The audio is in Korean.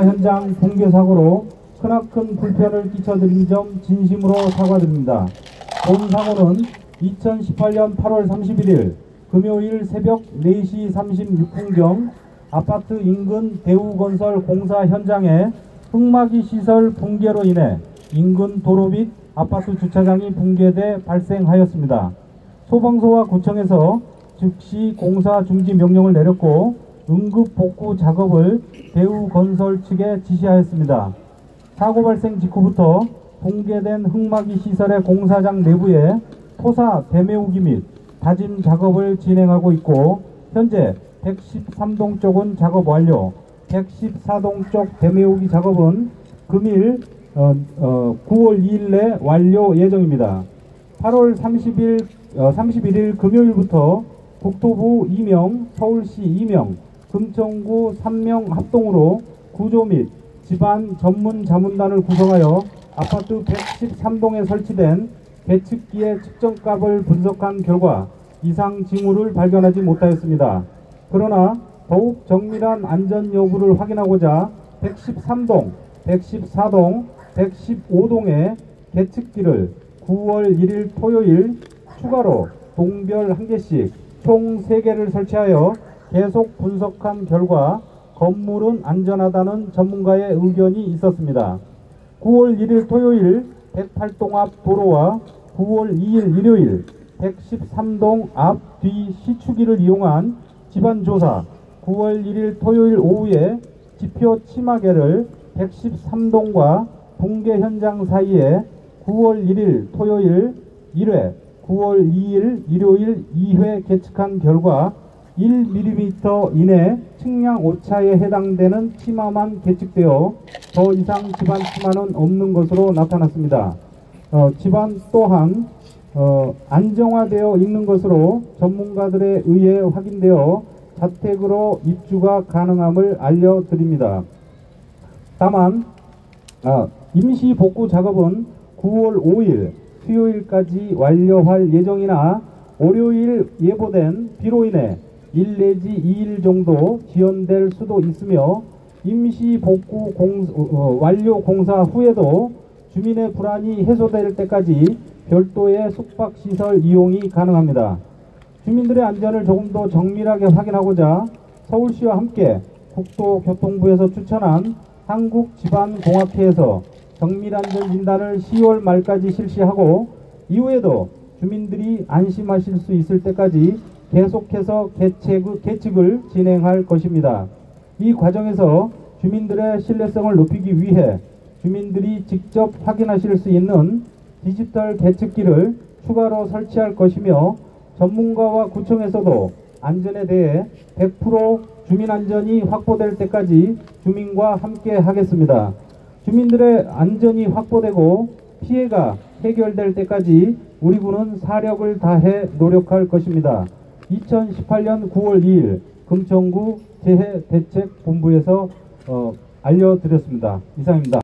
현장 붕괴 사고로 크나큰 불편을 끼쳐드린 점 진심으로 사과드립니다. 본 사고는 2018년 8월 31일 금요일 새벽 4시 36분경 아파트 인근 대우건설 공사 현장에 흙막이 시설 붕괴로 인해 인근 도로 및 아파트 주차장이 붕괴돼 발생하였습니다. 소방서와 구청에서 즉시 공사 중지 명령을 내렸고 응급 복구 작업을 대우건설 측에 지시하였습니다. 사고 발생 직후부터 붕괴된 흙막이 시설의 공사장 내부에 토사 대메우기 및 다짐 작업을 진행하고 있고 현재 113동 쪽은 작업 완료, 114동 쪽 대메우기 작업은 금일 어, 어, 9월 2일 내 완료 예정입니다. 8월 30일, 어, 31일 금요일부터 국토부 2명, 서울시 2명, 금천구 3명 합동으로 구조 및 집안 전문 자문단을 구성하여 아파트 113동에 설치된 계측기의 측정값을 분석한 결과 이상 징후를 발견하지 못하였습니다. 그러나 더욱 정밀한 안전 여부를 확인하고자 113동, 114동, 115동의 계측기를 9월 1일 토요일 추가로 동별 한 개씩 총 3개를 설치하여 계속 분석한 결과 건물은 안전하다는 전문가의 의견이 있었습니다. 9월 1일 토요일 108동 앞 도로와 9월 2일 일요일 113동 앞 뒤 시추기를 이용한 집안 조사 9월 1일 토요일 오후에 지표 치마계를 113동과 붕괴 현장 사이에 9월 1일 토요일 1회, 9월 2일 일요일 2회 계측한 결과 1mm 이내 측량 오차에 해당되는 치마만 계측되어 더 이상 집안 치마는 없는 것으로 나타났습니다. 어, 집안 또한 어, 안정화되어 있는 것으로 전문가들에 의해 확인되어 자택으로 입주가 가능함을 알려드립니다. 다만 아, 임시 복구 작업은 9월 5일 수요일까지 완료할 예정이나 월요일 예보된 비로 인해 1 내지 2일 정도 지연될 수도 있으며 임시 복구 공, 어, 완료 공사 후에도 주민의 불안이 해소될 때까지 별도의 숙박시설 이용이 가능합니다. 주민들의 안전을 조금 더 정밀하게 확인하고자 서울시와 함께 국토교통부에서 추천한 한국지방공학회에서 정밀안전 진단을 10월 말까지 실시하고 이후에도 주민들이 안심하실 수 있을 때까지 계속해서 계측, 계측을 진행할 것입니다. 이 과정에서 주민들의 신뢰성을 높이기 위해 주민들이 직접 확인하실 수 있는 디지털 계측기를 추가로 설치할 것이며 전문가와 구청에서도 안전에 대해 100% 주민 안전이 확보될 때까지 주민과 함께 하겠습니다. 주민들의 안전이 확보되고 피해가 해결될 때까지 우리 군은 사력을 다해 노력할 것입니다. 2018년 9월 2일 금천구 재해대책본부에서 어, 알려드렸습니다. 이상입니다.